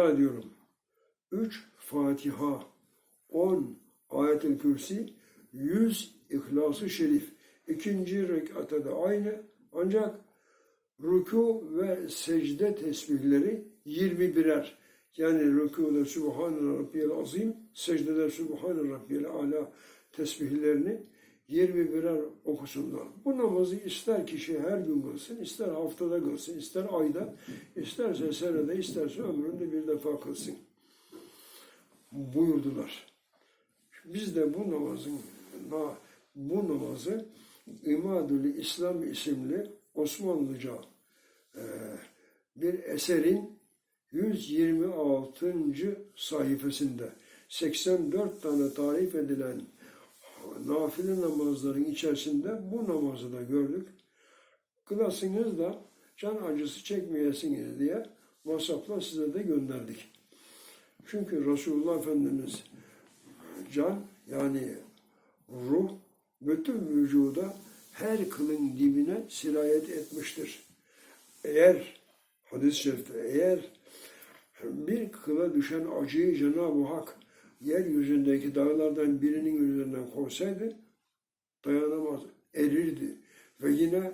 eda ediyorum. 3 Fatiha, 10 Ayet-i Kürsi, 100 İhlas-ı Şerif. İkinci rekatta da aynı ancak ruku ve secde tesbihleri 21'er. Yani rükuda Subhan Rabbiyel Azim, secdede Subhan Rabbiyel Ala tesbihlerini 21'er okusunlar. Bu namazı ister kişi her gün kılsın, ister haftada kılsın, ister ayda, isterse senede, isterse ömründe bir defa kılsın. Buyurdular. Biz de bu namazın bu namazı İmadül İslam isimli Osmanlıca e, bir eserin 126. sayfasında 84 tane tarif edilen nafile namazların içerisinde bu namazı da gördük. Kılasınız da can acısı çekmeyesiniz diye WhatsApp'la size de gönderdik. Çünkü Resulullah Efendimiz can yani ruh bütün vücuda her kılın dibine sirayet etmiştir. Eğer hadis-i şerifte eğer bir kıla düşen acıyı Cenab-ı Hak yeryüzündeki dağlardan birinin üzerinden koysaydı dayanamaz, erirdi. Ve yine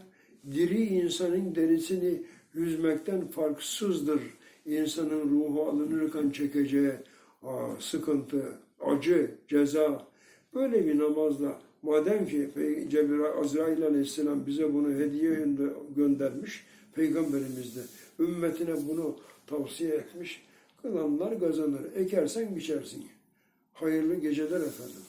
diri insanın derisini yüzmekten farksızdır. İnsanın ruhu alınırken çekeceği aa, sıkıntı, acı, ceza. Böyle bir namazla madem ki Cebrail Azrail Aleyhisselam bize bunu hediye göndermiş, Peygamberimiz de ümmetine bunu tavsiye etmiş. Kılanlar kazanır. Ekersen biçersin. Hayırlı geceler efendim.